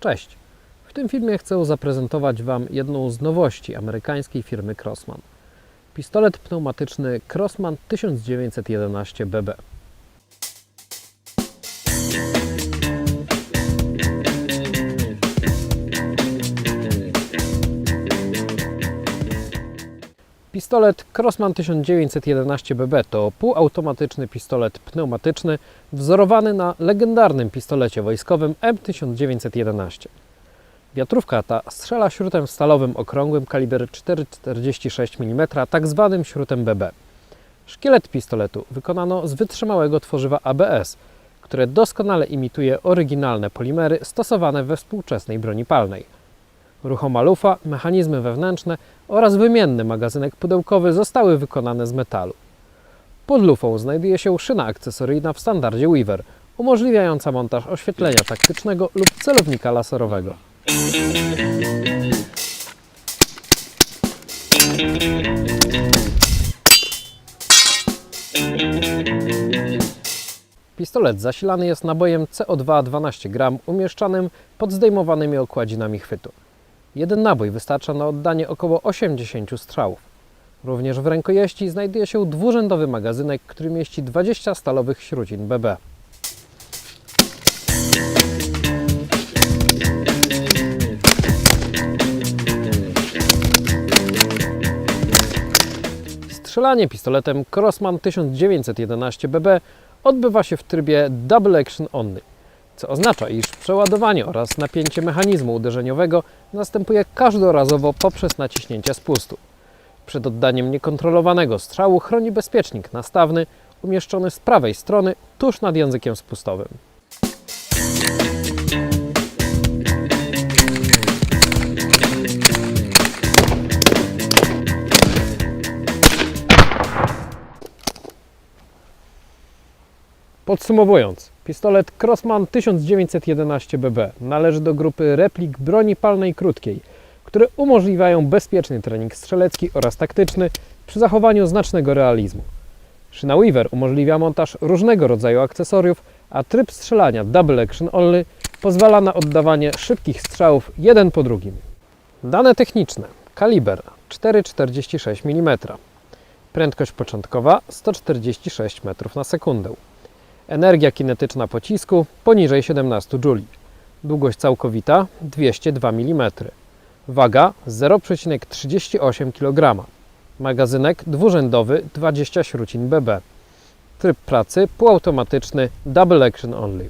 Cześć! W tym filmie chcę zaprezentować Wam jedną z nowości amerykańskiej firmy Crossman. Pistolet pneumatyczny Crossman 1911 BB. Pistolet Crossman 1911 BB to półautomatyczny pistolet pneumatyczny wzorowany na legendarnym pistolecie wojskowym M1911. Wiatrówka ta strzela śrutem stalowym okrągłym kaliber 4,46 mm, tak zwanym śrutem BB. Szkielet pistoletu wykonano z wytrzymałego tworzywa ABS, które doskonale imituje oryginalne polimery stosowane we współczesnej broni palnej. Ruchoma lufa, mechanizmy wewnętrzne oraz wymienny magazynek pudełkowy zostały wykonane z metalu. Pod lufą znajduje się szyna akcesoryjna w standardzie Weaver, umożliwiająca montaż oświetlenia taktycznego lub celownika laserowego. Pistolet zasilany jest nabojem CO2 12 gram umieszczanym pod zdejmowanymi okładzinami chwytu. Jeden nabój wystarcza na oddanie około 80 strzałów. Również w rękojeści znajduje się dwurzędowy magazynek, który mieści 20 stalowych śrucin BB. Strzelanie pistoletem Crossman 1911 BB odbywa się w trybie Double Action Only, co oznacza, iż przeładowanie oraz napięcie mechanizmu uderzeniowego następuje każdorazowo poprzez naciśnięcie spustu. Przed oddaniem niekontrolowanego strzału chroni bezpiecznik nastawny umieszczony z prawej strony tuż nad językiem spustowym. Podsumowując, pistolet Crossman 1911 BB należy do grupy replik broni palnej krótkiej, które umożliwiają bezpieczny trening strzelecki oraz taktyczny przy zachowaniu znacznego realizmu. Szyna Weaver umożliwia montaż różnego rodzaju akcesoriów, a tryb strzelania Double Action Only pozwala na oddawanie szybkich strzałów jeden po drugim. Dane techniczne. Kaliber 4,46 mm. Prędkość początkowa 146 metrów na sekundę. Energia kinetyczna pocisku poniżej 17 J. Długość całkowita 202 mm. Waga 0,38 kg. Magazynek dwurzędowy 20 śrucin BB. Tryb pracy półautomatyczny Double Action Only.